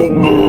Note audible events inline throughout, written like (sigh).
aking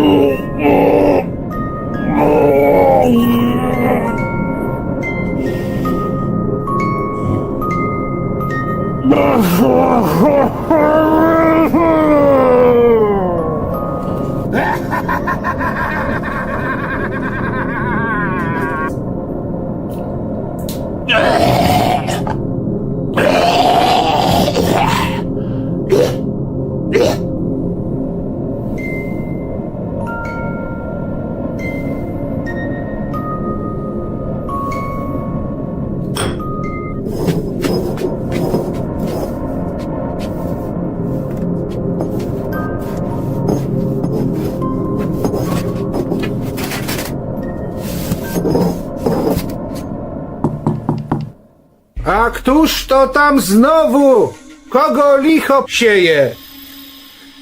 A któż to tam znowu? Kogo licho sieje?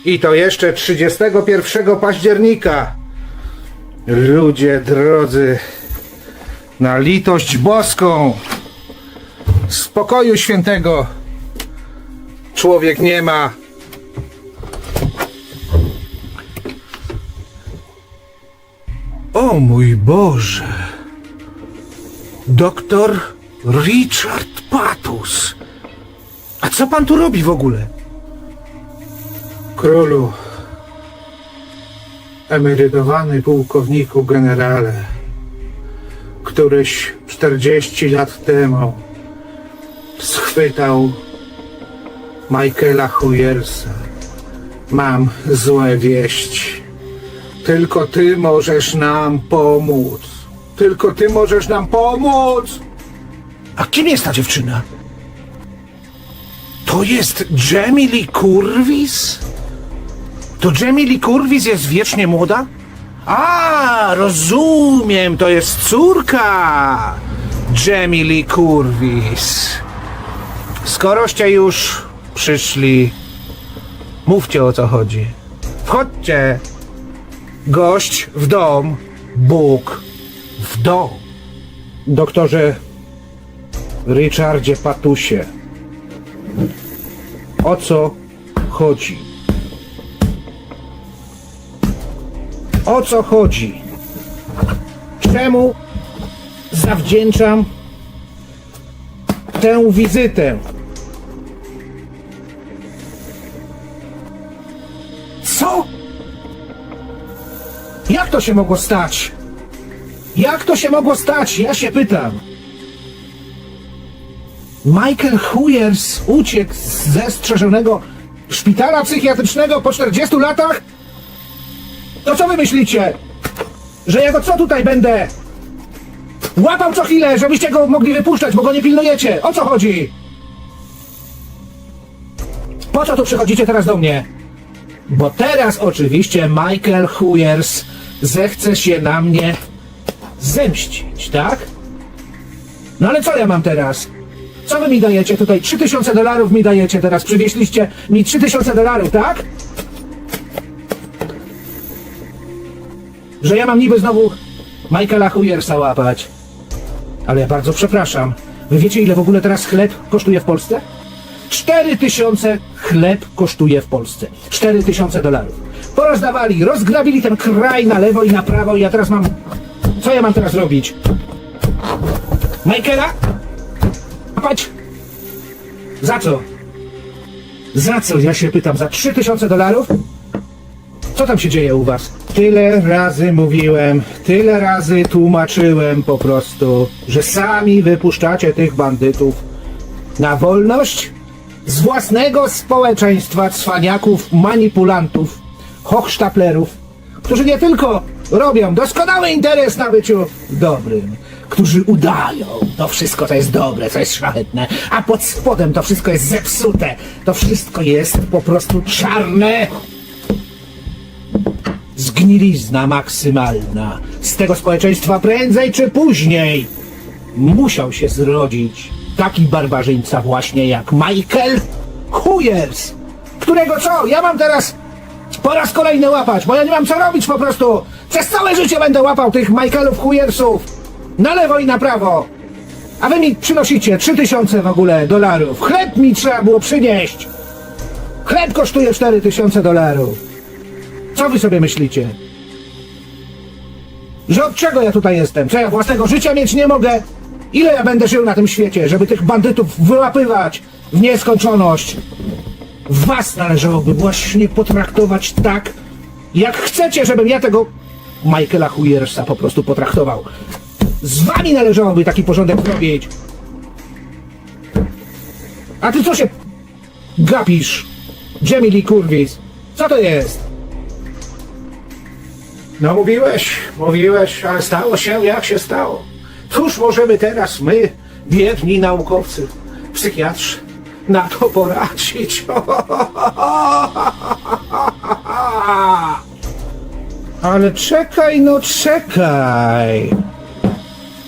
I to jeszcze 31 października. Ludzie drodzy, na litość boską, spokoju świętego człowiek nie ma. O mój Boże! Doktor Richard Patus. A co pan tu robi w ogóle? Królu, emerytowany pułkowniku generale, któryś 40 lat temu schwytał Michaela Huyersa. Mam złe wieści. Tylko ty możesz nam pomóc. Tylko ty możesz nam pomóc. A kim jest ta dziewczyna? To jest Jamie Lee Curvis? To Jamie Lee Curvis jest wiecznie młoda? A, rozumiem, to jest córka Jamie Lee Curvis. Skoroście już przyszli, mówcie o co chodzi. Wchodźcie. Gość w dom, Bóg w dom. Doktorze Richardzie Patusie, o co chodzi? O co chodzi? Czemu zawdzięczam tę wizytę? Co? Jak to się mogło stać? Jak to się mogło stać? Ja się pytam. Michael Huyers uciekł ze strzeżonego szpitala psychiatrycznego po 40 latach? To co wy myślicie? Że ja go co tutaj będę? Łapał co chwilę, żebyście go mogli wypuszczać, bo go nie pilnujecie. O co chodzi? Po co tu przychodzicie teraz do mnie? Bo teraz oczywiście Michael Huyers zechce się na mnie zemścić, tak? No ale co ja mam teraz? Co wy mi dajecie tutaj? 3000 dolarów mi dajecie teraz. Przywieźliście mi 3000 dolarów, tak? Że ja mam niby znowu Michaela Huyersa łapać. Ale ja bardzo przepraszam. Wy wiecie ile w ogóle teraz chleb kosztuje w Polsce? 4000 chleb kosztuje w Polsce. 4000 dolarów. Porozdawali, rozgrabili ten kraj na lewo i na prawo i ja teraz mam... Co ja mam teraz robić? Michaela? Łapać? Za co? Za co? Ja się pytam. Za 3000 dolarów? Co tam się dzieje u was? Tyle razy mówiłem, tyle razy tłumaczyłem po prostu, że sami wypuszczacie tych bandytów na wolność z własnego społeczeństwa cwaniaków, manipulantów, hochsztaplerów, którzy nie tylko robią doskonały interes na byciu dobrym, którzy udają to wszystko, co jest dobre, co jest szlachetne, a pod spodem to wszystko jest zepsute, to wszystko jest po prostu czarne zgnilizna maksymalna. Z tego społeczeństwa prędzej czy później musiał się zrodzić taki barbarzyńca właśnie jak Michael Huyers, którego co? Ja mam teraz po raz kolejny łapać, bo ja nie mam co robić po prostu. Przez całe życie będę łapał tych Michaelów Huyersów na lewo i na prawo. A wy mi przynosicie 3000 w ogóle dolarów. Chleb mi trzeba było przynieść. Chleb kosztuje 4000 dolarów. Co wy sobie myślicie? Że od czego ja tutaj jestem? Co ja własnego życia mieć nie mogę? Ile ja będę żył na tym świecie, żeby tych bandytów wyłapywać w nieskończoność? Was należałoby właśnie potraktować tak, jak chcecie, żebym ja tego Michaela Huyersa po prostu potraktował. Z wami należałoby taki porządek zrobić. A ty co się gapisz? Jamie Lee Curtis? Co to jest? No mówiłeś, mówiłeś, ale stało się jak się stało. Cóż możemy teraz my, biedni naukowcy, psychiatrzy, na to poradzić? (laughs) Ale czekaj, no czekaj.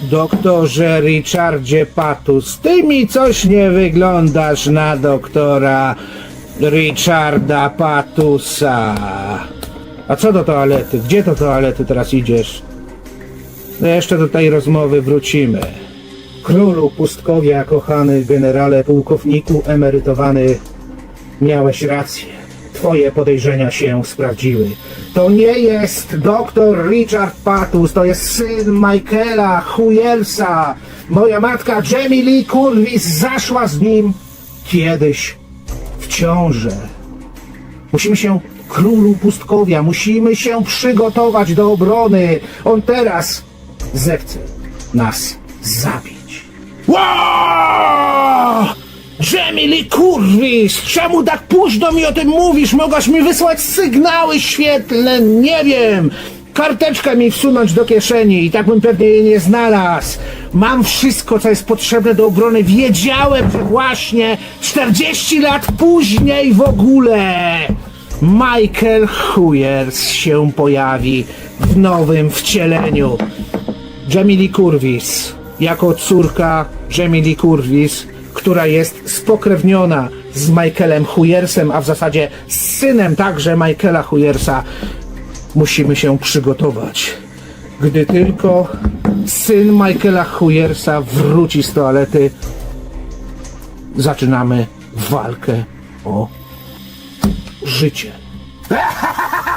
Doktorze Richardzie Patus, ty mi coś nie wyglądasz na doktora Richarda Patusa. A co do toalety? Gdzie do toalety teraz idziesz? No jeszcze do tej rozmowy wrócimy. Królu pustkowia, kochany generale pułkowniku emerytowany, miałeś rację. Twoje podejrzenia się sprawdziły. To nie jest doktor Richard Patus, to jest syn Michaela Huyelsa. Moja matka Jamie Lee Curvis zaszła z nim kiedyś w ciążę. Musimy się, królu pustkowia, musimy się przygotować do obrony. On teraz zechce nas zabić. Wow! Kurwis, czemu tak późno mi o tym mówisz? Mogłaś mi wysłać sygnały świetlne, nie wiem. Karteczkę mi wsunąć do kieszeni i tak bym pewnie jej nie znalazł. Mam wszystko, co jest potrzebne do obrony. Wiedziałem, że właśnie 40 lat później w ogóle Michael Huyers się pojawi w nowym wcieleniu. Jamie Lee Curvis jako córka Jamie Lee Curvis, która jest spokrewniona z Michaelem Huyersem, a w zasadzie z synem także Michaela Huyersa, musimy się przygotować. Gdy tylko syn Michaela Huyersa wróci z toalety, zaczynamy walkę o życie. (laughs)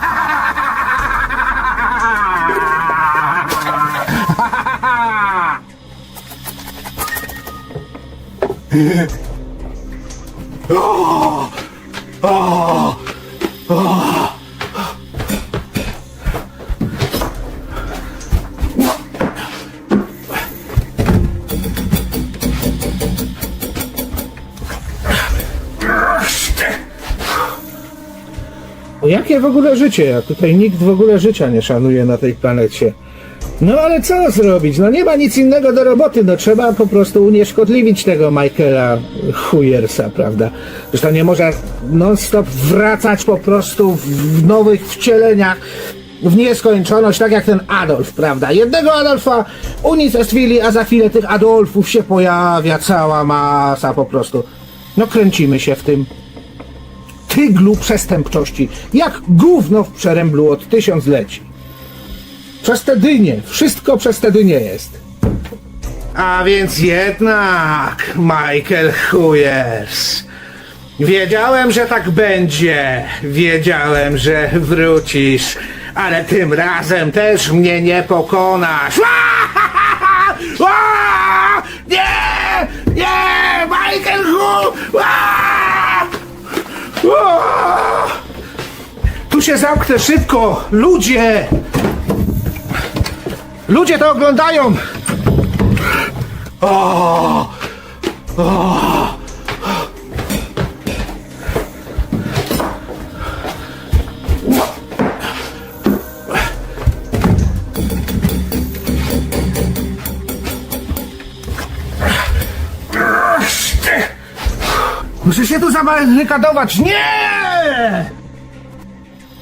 O jakie w ogóle życie? Tutaj nikt w ogóle życia nie szanuje na tej planecie. No ale co zrobić? No nie ma nic innego do roboty, no trzeba po prostu unieszkodliwić tego Michaela Huyersa, prawda? Zresztą nie może non-stop wracać po prostu w nowych wcieleniach w nieskończoność, tak jak ten Adolf, prawda? Jednego Adolfa unicestwili, a za chwilę tych Adolfów się pojawia cała masa po prostu. No kręcimy się w tym tyglu przestępczości, jak gówno w przeręblu od tysiącleci. Przez te dynie, wszystko przez te dynie jest. A więc jednak, Michael Huyers. Wiedziałem, że tak będzie. Wiedziałem, że wrócisz. Ale tym razem też mnie nie pokonasz. (laughs) Nie! Nie! Michael Hu! Tu się zamknę szybko! Ludzie! Ludzie to oglądają! Muszę się tu zabarykadować! Nie!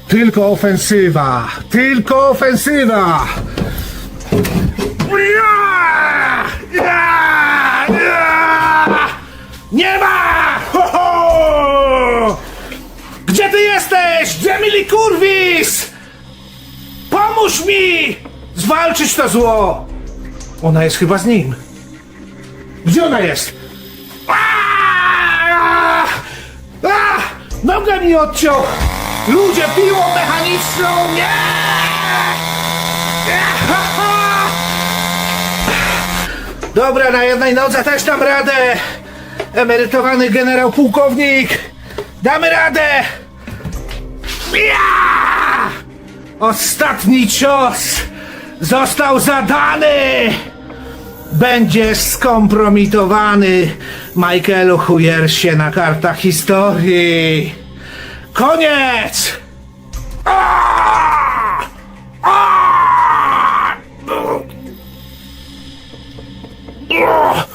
Tylko ofensywa! Tylko ofensywa! Nie ma! Ho, ho! Gdzie ty jesteś? Jamie Kurwis! Pomóż mi! Zwalczyć to zło! Ona jest chyba z nim. Gdzie ona jest? A! A! Nogę mi odciął! Ludzie piłą mechaniczną! Nie! Dobra, na jednej nodze też dam radę! Emerytowany generał pułkownik! Damy radę! Ja! Ostatni cios został zadany! Będziesz skompromitowany, Michaelu Huyersie, na kartach historii! Koniec! Aaaa! Aaaa!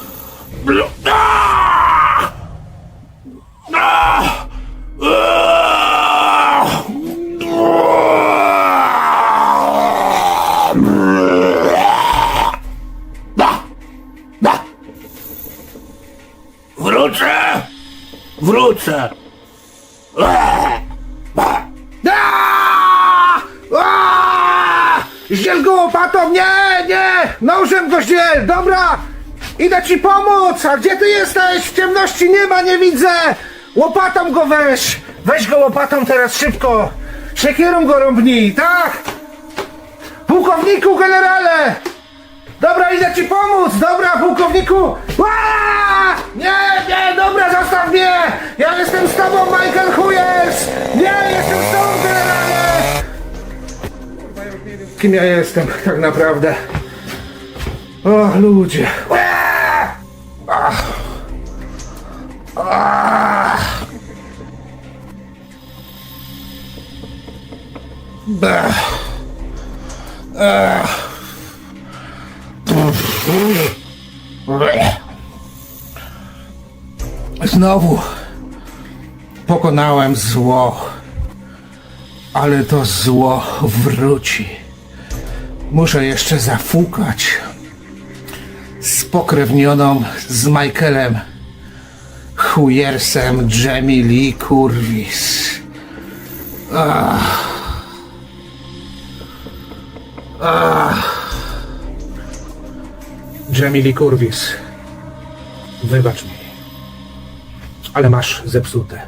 Ci pomóc! A gdzie ty jesteś? W ciemności nie ma, nie widzę! Łopatą go weź! Weź go łopatą teraz szybko! Siekierą go rąbnij, tak? Pułkowniku, generale! Dobra, idę ci pomóc! Dobra, pułkowniku! Ła! Nie, nie, dobra, zostaw mnie! Ja jestem z tobą, Michael Huyers! Nie, jestem z tobą, generale! Kim ja jestem, tak naprawdę? O, ludzie! Ła! Znowu pokonałem zło, ale to zło wróci. Muszę jeszcze zafukać spokrewnioną z Michaelem Huyersem Jamie Lee Kurwis. Jamie Lee Kurwis, wybacz mi, ale masz zepsute,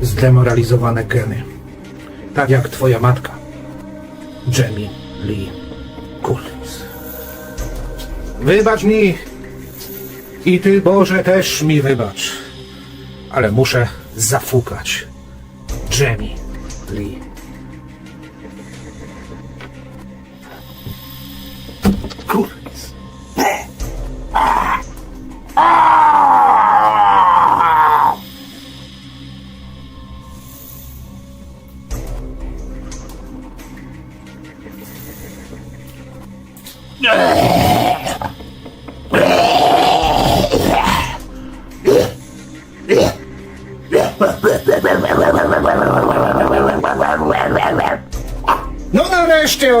zdemoralizowane geny. Tak jak twoja matka, Jamie Lee Kurwis. Wybacz mi i ty, Boże, też mi wybacz, ale muszę zafukać. Jamie Lee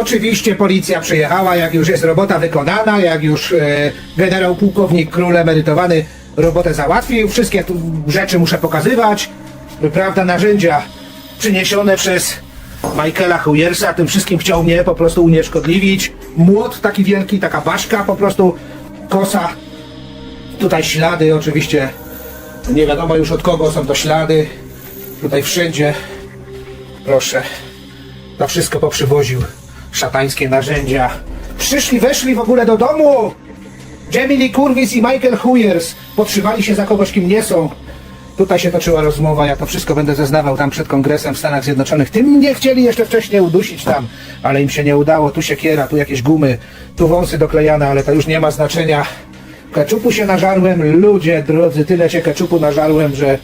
oczywiście policja przyjechała, jak już jest robota wykonana, jak już e, generał pułkownik król emerytowany robotę załatwił, wszystkie tu rzeczy muszę pokazywać, prawda, narzędzia przyniesione przez Michaela Huyersa, tym wszystkim chciał mnie po prostu unieszkodliwić, młot taki wielki, taka baszka, po prostu kosa, tutaj ślady oczywiście, nie wiadomo już od kogo są to ślady, tutaj wszędzie, proszę, to wszystko poprzywoził. Szatańskie narzędzia. Przyszli, weszli w ogóle do domu! Jamie Lee Kurwis i Michael Huyers podszywali się za kogoś, kim nie są. Tutaj się toczyła rozmowa, ja to wszystko będę zeznawał tam przed kongresem w Stanach Zjednoczonych. Tym mnie chcieli jeszcze wcześniej udusić tam, ale im się nie udało. Tu siekiera, tu jakieś gumy, tu wąsy doklejane, ale to już nie ma znaczenia. Keczupu się nażarłem, ludzie drodzy, tyle się keczupu nażarłem, że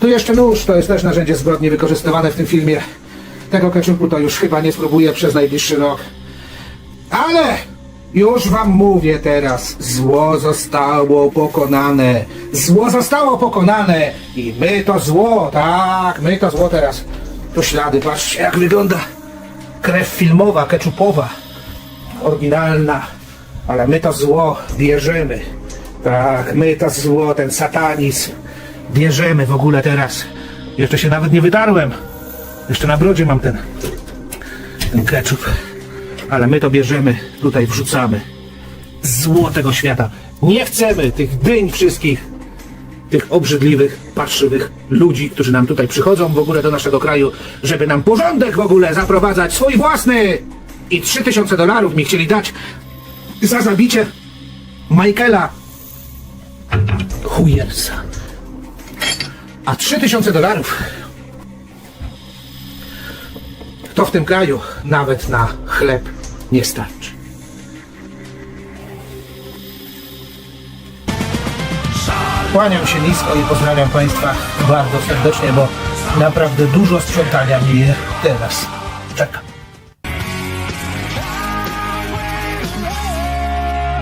tu jeszcze nóż, to jest też narzędzie zbrodni wykorzystywane w tym filmie. Tego keczupu to już chyba nie spróbuję przez najbliższy rok. Ale już wam mówię teraz, zło zostało pokonane. Zło zostało pokonane i my to zło, tak, my to zło teraz. Tu ślady, patrzcie jak wygląda. Krew filmowa, keczupowa, oryginalna, ale my to zło bierzemy. Tak, my to zło, ten satanizm bierzemy w ogóle teraz. Jeszcze się nawet nie wydarłem. Jeszcze na brodzie mam ten, ten ketchup. Ale my to bierzemy, tutaj wrzucamy. Zło tego świata. Nie chcemy tych dyń wszystkich. tych obrzydliwych, parszywych ludzi, którzy nam tutaj przychodzą w ogóle do naszego kraju, żeby nam porządek w ogóle zaprowadzać, swój własny! I 3000 dolarów mi chcieli dać za zabicie Michaela Hujersa. A 3000 dolarów to w tym kraju nawet na chleb nie starczy. Kłaniam się nisko i pozdrawiam Państwa bardzo serdecznie, bo naprawdę dużo sprzątania mnie teraz czeka.